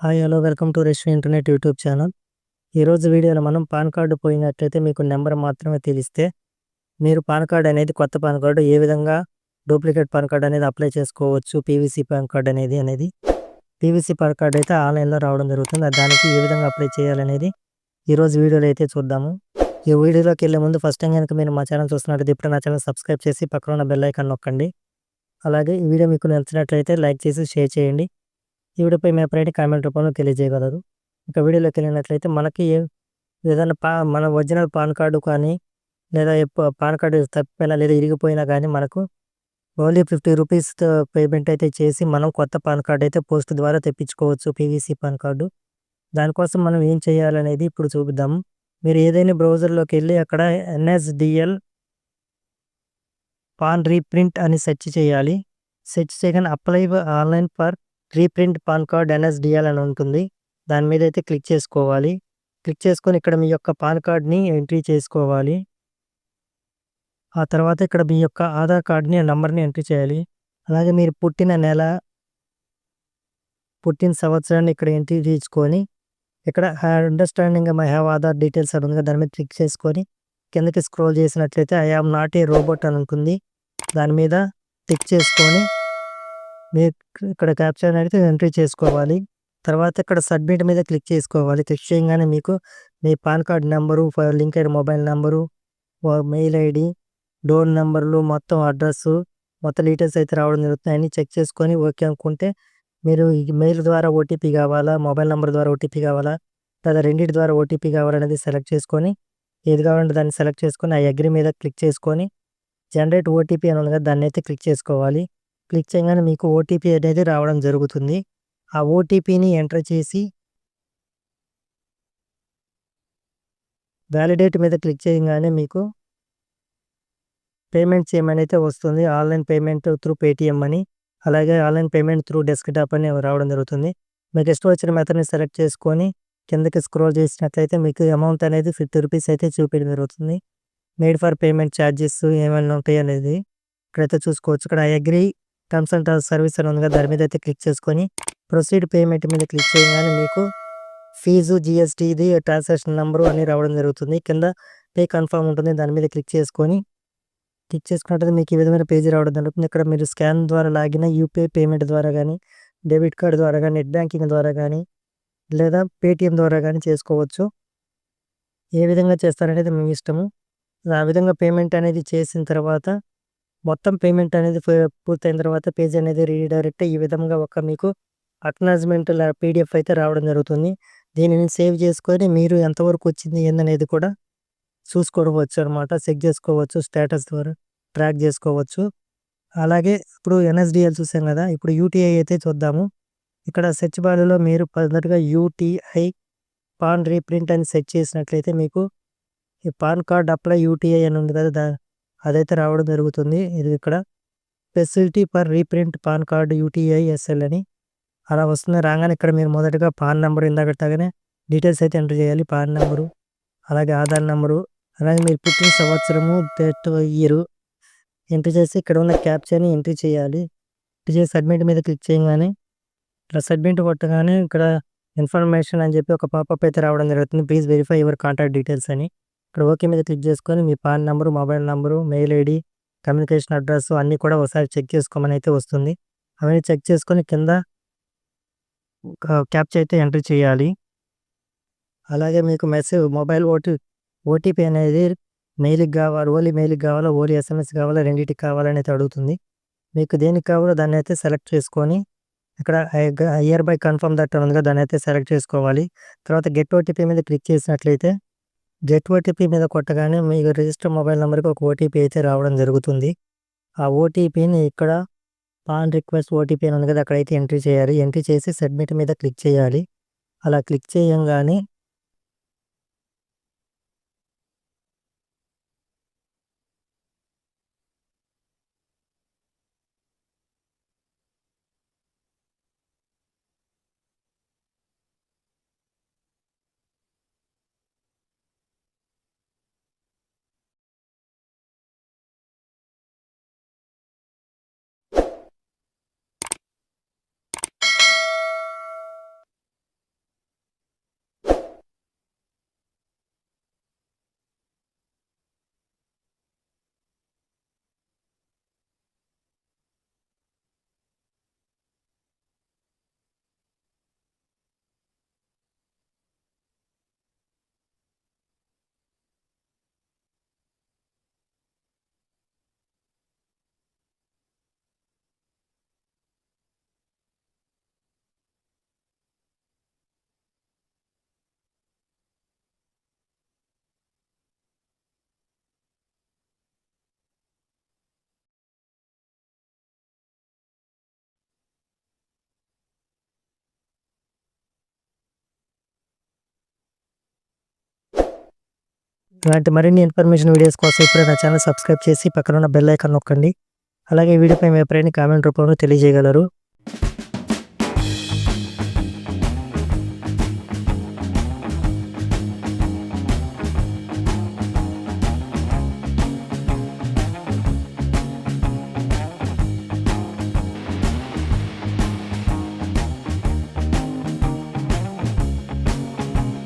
Hi hello welcome to Reshmi internet YouTube channel. ఈరోజు వీడియోలో మనం పాన్ కార్డు పోయినట్లయితే మీకు నెంబర్ మాత్రమే తెలిస్తే మీరు పాన్ కార్డ్ అనేది కొత్త పాన్ కార్డు ఏ విధంగా డూప్లికేట్ పాన్ కార్డ్ అనేది అప్లై చేసుకోవచ్చు పీవీసీ పాన్ కార్డ్ అనేది అనేది. పీవీసీ పాన్ కార్డు అయితే ఆన్లైన్లో రావడం జరుగుతుంది. దానికి ఏ విధంగా అప్లై చేయాలనేది ఈరోజు వీడియోలో అయితే చూద్దాము. ఈ వీడియోలోకి వెళ్ళే ముందు ఫస్ట్ టైం కనుక మీరు మా ఛానల్ చూస్తున్నట్టు ఇప్పుడు నా ఛానల్ సబ్స్క్రైబ్ చేసి పక్కన ఉన్న బెల్ ఐకాన్ నొక్కండి. అలాగే ఈ వీడియో మీకు నచ్చినట్లయితే లైక్ చేసి షేర్ చేయండి. ఈ వీడియోపై మీ అభిప్రాయాన్ని కామెంట్ రూపంలో తెలియజేయగలరు. ఇక వీడియోలోకి వెళ్ళినట్లయితే మనకి ఏదైనా పా మన ఒరిజినల్ పాన్ కార్డు కానీ లేదా పాన్ కార్డు తప్పిపోయినా లేదా ఇరిగిపోయినా కానీ మనకు ఓన్లీ ఫిఫ్టీ రూపీస్ పేమెంట్ అయితే చేసి మనం కొత్త పాన్ కార్డు అయితే పోస్ట్ ద్వారా తెప్పించుకోవచ్చు పీవీసీ పాన్ కార్డు. దానికోసం మనం ఏం చేయాలనేది ఇప్పుడు చూపిద్దాము మీరు ఏదైనా బ్రౌజర్లోకి వెళ్ళి అక్కడ ఎన్ఎస్డిఎల్ పాన్ రీప్రింట్ అని సెర్చ్ చేయాలి. సెర్చ్ చేయగానే apply online for reprint PAN card NSDL అని ఉంటుంది. దాని మీద అయితే క్లిక్ చేసుకోవాలి. క్లిక్ చేసుకొని ఇక్కడ మీ యొక్క పాన్ కార్డ్ని ఎంట్రీ చేసుకోవాలి. ఆ తర్వాత ఇక్కడ మీ యొక్క ఆధార్ కార్డ్ని నంబర్ని ఎంట్రీ చేయాలి. అలాగే మీరు పుట్టిన నెల పుట్టిన సంవత్సరాన్ని ఇక్కడ ఎంట్రీ తీసుకొని ఇక్కడ understanding my have Aadhaar details అని ఉంది దాని మీద క్లిక్ చేసుకొని కిందకి స్క్రోల్ చేసినట్లయితే I am not a robot అని ఉంటుంది. దాని మీద క్లిక్ చేసుకొని మీరు ఇక్కడ క్యాప్చర్ అయితే ఎంట్రీ చేసుకోవాలి. తర్వాత ఇక్కడ సబ్మిట్ మీద క్లిక్ చేసుకోవాలి. క్లిక్ చేయగానే మీకు మీ పాన్ కార్డ్ నెంబరు లింక్ అయిన mobile number mail ID door నెంబర్లు మొత్తం అడ్రస్ మొత్తం డీటెయిల్స్ అయితే రావడం జరుగుతుంది. చెక్ చేసుకొని ఓకే అనుకుంటే మీరు మెయిల్ ద్వారా ఓటీపీ కావాలా మొబైల్ నెంబర్ ద్వారా ఓటీపీ కావాలా లేదా రెండింటి ద్వారా ఓటీపీ కావాలనేది సెలెక్ట్ చేసుకొని ఏది కావాలంటే దాన్ని సెలెక్ట్ చేసుకొని ఆ అగ్రి మీద క్లిక్ చేసుకొని జనరేట్ ఓటీపీ అని ఉంది కదా దాన్ని అయితే క్లిక్ చేసుకోవాలి. క్లిక్ చేయగానే మీకు ఓటీపీ అనేది రావడం జరుగుతుంది. ఆ ఓటీపీని ఎంటర్ చేసి వ్యాలిడేట్ మీద క్లిక్ చేయగానే మీకు పేమెంట్ చేయమని అయితే వస్తుంది. ఆన్లైన్ పేమెంట్ త్రూ పేటిఎం అని అలాగే ఆన్లైన్ పేమెంట్ త్రూ డెస్క్టాప్ అని రావడం జరుగుతుంది. మీకు ఇష్టం వచ్చిన మెథడ్ని సెలెక్ట్ చేసుకొని కిందకి స్క్రోల్ చేసినట్లయితే మీకు అమౌంట్ అనేది ఫిఫ్టీ రూపీస్ అయితే చూపించడం జరుగుతుంది. మేడ్ ఫర్ పేమెంట్ ఛార్జెస్ ఏమైనా ఉంటాయి అనేది ఇక్కడైతే చూసుకోవచ్చు. ఇక్కడ I agree terms and service అని ఉంది దాని మీద అయితే క్లిక్ చేసుకొని ప్రొసీడ్ పేమెంట్ మీద క్లిక్ చేయగానే మీకు ఫీజు జిఎస్టీది ట్రాన్సాక్షన్ నెంబరు అని రావడం జరుగుతుంది. కింద పే కన్ఫర్మ్ ఉంటుంది. దాని మీద క్లిక్ చేసుకొని క్లిక్ చేసుకున్నట్లయితే మీకు ఈ విధమైన పేజీ రావడం జరుగుతుంది. ఇక్కడ మీరు స్కాన్ ద్వారా లాగిన యూపీఐ పేమెంట్ ద్వారా కానీ డెబిట్ కార్డ్ ద్వారా కానీ నెట్ బ్యాంకింగ్ ద్వారా కానీ లేదా పేటిఎం ద్వారా కానీ చేసుకోవచ్చు. ఏ విధంగా చేస్తారనేది మీ ఇష్టము. ఆ విధంగా పేమెంట్ అనేది చేసిన తర్వాత మొత్తం పేమెంట్ అనేది పూ- పూర్తయిన తర్వాత పేజ్ అనేది రీడైరెక్ట్ ఈ విధంగా ఒక మీకు అక్నాలజ్మెంట్ పీడిఎఫ్ అయితే రావడం జరుగుతుంది. దీనిని సేవ్ చేసుకొని మీరు ఎంతవరకు వచ్చింది ఏందనేది కూడా చూసుకోవచ్చు అనమాట చెక్ చేసుకోవచ్చు స్టేటస్ ద్వారా ట్రాక్ చేసుకోవచ్చు. అలాగే ఇప్పుడు ఎన్ఎస్డిఎల్ చూసాం కదా ఇప్పుడు యూటీఐ అయితే చూద్దాము. ఇక్కడ సెర్చ్ బార్లో మీరు మొదటగా యూటీఐ పాన్ రీప్రింట్ అని సెర్చ్ చేసినట్లయితే మీకు ఈ పాన్ కార్డ్ అప్లై యూటీఐ అని ఉంది కదా దా అదైతే రావడం జరుగుతుంది. ఇది ఇక్కడ facility for reprint PAN card UTIISL అని. అలా వస్తుంది. రాగానే ఇక్కడ మీరు మొదటగా పాన్ నెంబర్ ఇందాక తగనే డీటెయిల్స్ అయితే ఎంటర్ చేయాలి. పాన్ నెంబరు అలాగే ఆధార్ నెంబరు అలాగే మీరు పుట్టిన సంవత్సరము డేట్ ఇయర్ ఎంటర్ చేసి ఇక్కడ ఉన్న క్యాప్చర్ని ఎంట్రీ చేయాలి. ఎంటర్ చేసి సబ్మిట్ మీద క్లిక్ చేయగానే ఇక్కడ సబ్మిట్ కొట్టగానే ఇక్కడ ఇన్ఫర్మేషన్ అని చెప్పి ఒక పాపప్ అయితే రావడం జరుగుతుంది. Please verify your contact details అని. ఇక్కడ ఓకే మీద క్లిక్ చేసుకొని మీ PAN number mobile number mail ID communication address అన్నీ కూడా ఒకసారి చెక్ చేసుకోమని అయితే వస్తుంది. అవన్నీ చెక్ చేసుకొని కింద క్యాప్చర్ అయితే ఎంట్రీ చేయాలి. అలాగే మీకు మెసేజ్ మొబైల్ ఓటీ ఓటీపీ అనేది మెయిల్కి కావాలి ఓలీ మెయిల్కి కావాలా ఓలీ ఎస్ఎంఎస్ కావాలా రెండింటికి కావాలని అయితే అడుగుతుంది. మీకు దేనికి కావాలో దాన్ని అయితే సెలెక్ట్ చేసుకొని ఇక్కడ ఇయర్ బై కన్ఫర్మ్ దట్ ఉంది కదా దాన్ని అయితే సెలెక్ట్ చేసుకోవాలి. తర్వాత గెట్ ఓటీపీ మీద క్లిక్ చేసినట్లయితే జెట్ ఓటీపీ మీద కొట్టగానే మీకు రిజిస్టర్ మొబైల్ నెంబర్కి ఒక ఓటీపీ అయితే రావడం జరుగుతుంది. ఆ ఓటీపీని ఇక్కడ పాన్ రిక్వెస్ట్ ఓటీపీ అని ఉంది కదా అక్కడైతే ఎంట్రీ చేయాలి. ఎంట్రీ చేసి సబ్మిట్ మీద క్లిక్ చేయాలి. అలా క్లిక్ చేయంగానే ఇలాంటి మరిన్ని ఇన్ఫర్మేషన్ వీడియోస్ కోసం ఇప్పుడే నా ఛానల్ సబ్స్క్రైబ్ చేసి పక్కన ఉన్న బెల్ ఐకాన్ నొక్కండి. అలాగే వీడియోపై మీ అభిప్రాయాన్ని కామెంట్ రూపంలో తెలియజేయగలరు.